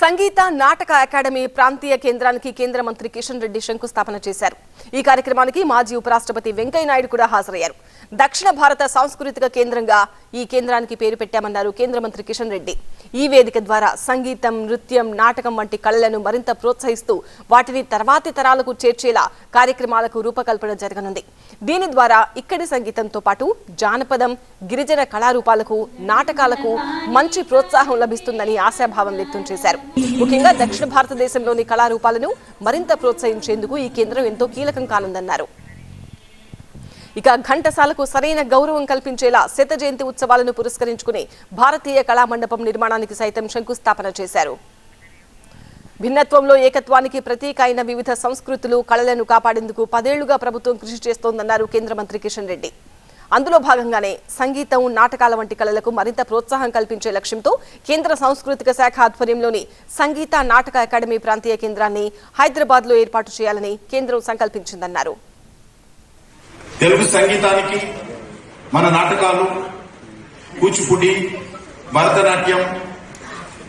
Sangeet Natak academy ప్రాంతీయ కేంద్రానికి కేంద్ర మంత్రి కిషన్ రెడ్డి శంకుస్థాపన చేశారు. ఈ కార్యక్రమానికి మాజీ ఉపరాష్ట్రపతి వెంకయ్య నాయుడు కూడా హాజరయ్యారు. దక్షిణ భారత సాంస్కృతిక కేంద్రంగా ఈ కేంద్రానికి పేరు పెట్టామన్నారు కేంద్ర మంత్రి కిషన్ రెడ్డి. ఈ వేదిక ద్వారా సంగీతం నృత్యం నాటకం వంటి కళలను మరింత ప్రోత్సహిస్తూ వాటిని తర్వాతి తరాలకు చేర్చేలా కార్యక్రమాలకు రూపకల్పన జరగనుంది. దీని ద్వారా ఇక్కడి సంగీతంతో పాటు జానపదం గిరిజన కళారూపాలకు నాటకాలకు మంచి ప్రోత్సాహం లభిస్తుందని ఆశాభావం వ్యక్తం చేశారు. ముఖ్యంగా దక్షిణ భారతదేశంలోని కళారూపాలను మరింత ప్రోత్సహించేందుకు ఈ కేంద్రం ఎంతో కీలకం కానుందన్నారు. ఇక ఘంటసాలకు సరైన గౌరవం కల్పించేలా శత జయంతి ఉత్సవాలను పురస్కరించుకుని భారతీయ కళామండపం నిర్మాణానికి సైతం శంకుస్థాపన చేశారు. భిన్నత్వంలో ఏకత్వానికి ప్రతీక అయిన వివిధ సంస్కృతులు కళలను కాపాడేందుకు పదేళ్ళుగా ప్రభుత్వం కృషి చేస్తోందన్నారు కేంద్ర మంత్రి కిషన్ రెడ్డి. అందులో భాగంగానే సంగీతం నాటకాల వంటి కళలకు మరింత ప్రోత్సాహం కల్పించే లక్ష్యంతో కేంద్ర సాంస్కృతిక శాఖ ఆధ్వర్యంలోని సంగీత నాటక అకాడమీ ప్రాంతీయ కేంద్రాన్ని హైదరాబాద్లో ఏర్పాటు చేయాలని కేంద్రం సంకల్పించిందన్నారు. తెలుగు సంగీతానికి మన నాటకాలు కూచిపూడి భరతనాట్యం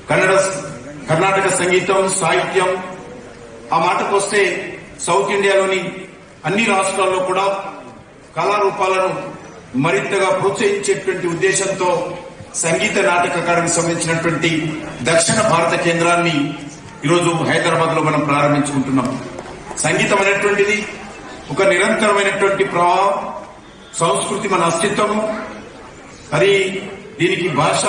కన్నడ కర్ణాటక సంగీతం సాహిత్యం ఆ మాటకు వస్తే సౌత్ ఇండియాలోని అన్ని రాష్ట్రాల్లో కూడా కళారూపాలను మరింతగా ప్రోత్సహించేటువంటి ఉద్దేశంతో సంగీత నాటక అకాడమీకి సంబంధించినటువంటి దక్షిణ భారత కేంద్రాన్ని ఈరోజు హైదరాబాద్లో మనం ప్రారంభించుకుంటున్నాం. సంగీతం అనేటువంటిది ఒక నిరంతరమైనటువంటి ప్రవాహం సంస్కృతి మన అస్తిత్వము. అది దీనికి భాష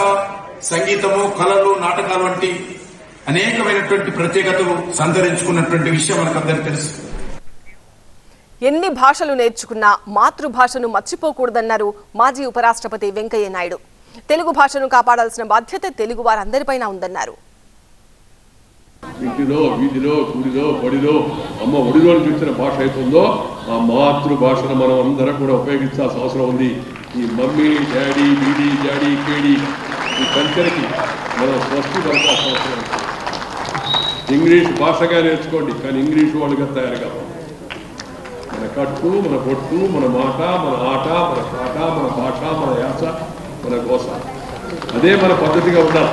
సంగీతము కళలు నాటకాలు వంటి అనేకమైనటువంటి ప్రత్యేకతలు సంతరించుకున్నటువంటి విషయం మనకందరికీ తెలుసు. ఎన్ని భాషలు నేర్చుకున్నా మాతృభాషను మర్చిపోకూడదన్నారు మాజీ ఉపరాష్ట్రపతి వెంకయ్య నాయుడు. తెలుగు భాషను కాపాడాల్సిన బాధ్యత తెలుగు వారందరిపైన ఉందన్నారు. ఇంటిలో వీధిలో గుడిలో బడిలో అమ్మ ఒడిలో వచ్చిన భాష అయిపోయిందో ఆ మాతృభాషను మనం అందరం కూడా ఉపయోగించాల్సిన అవసరం ఉంది. ఈ మమ్మీ డాడీ బీడీ డాడీ కేడీ ఈ కల్చర్కి మనం స్వస్తి పలకాల్సిన అవసరం ఉంది. ఇంగ్లీష్ భాషగా నేర్చుకోండి కానీ ఇంగ్లీష్ వాళ్ళుగా తయారు కావాలి. మన కట్టు మన బొట్టు మన మాట మన ఆట మన పాట మన భాష మన యాస మన గోస. అదే మన పద్ధతిగా ఉండాలి.